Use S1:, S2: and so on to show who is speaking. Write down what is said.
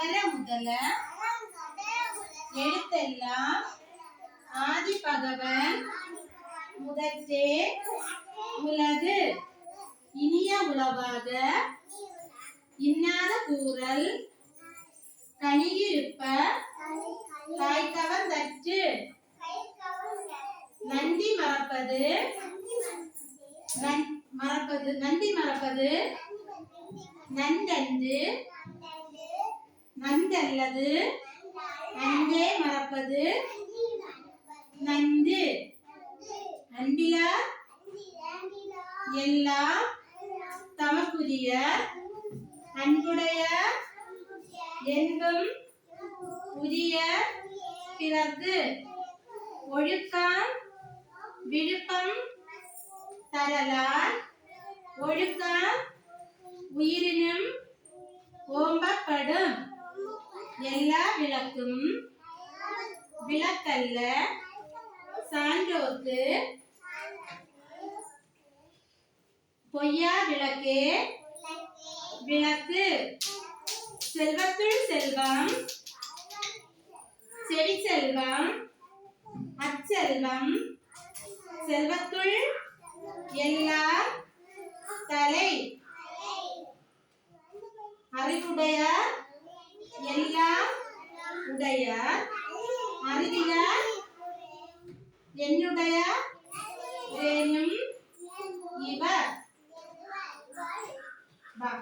S1: அகர முதல எழுத்தெல்லாம் ஆதி பகவன் முதற்றே உலகு இனிய உளவாக இன்னாத கூறல் கனியிருப்ப தாய் கவர்ந்தற்று நந்தி மறப்பது மறப்பது நந்தி மறப்பது நன்றன்று நந்தல்லது நன்றே மறப்பது நந்து அன்பிலா எல்லா தமக்குரிய அன்புடைய எங்கும் புதிய பிறகு ஒழுக்கம் விழுப்பம் தரலான் ஒழுக்கம் உயிரின் எல்லா விளக்கும் விளக்கல்ல சான்றோர்க்கு பொய்யா விளக்கே விளக்கு செல்வத்துள் செல்வம் செடி செல்வம் அச்செல்வம் செல்வத்துள் எல்லா தலை அறிவுடையார் உன்னுடைய அறுதில என்னுடைய வேணும் இவர் வா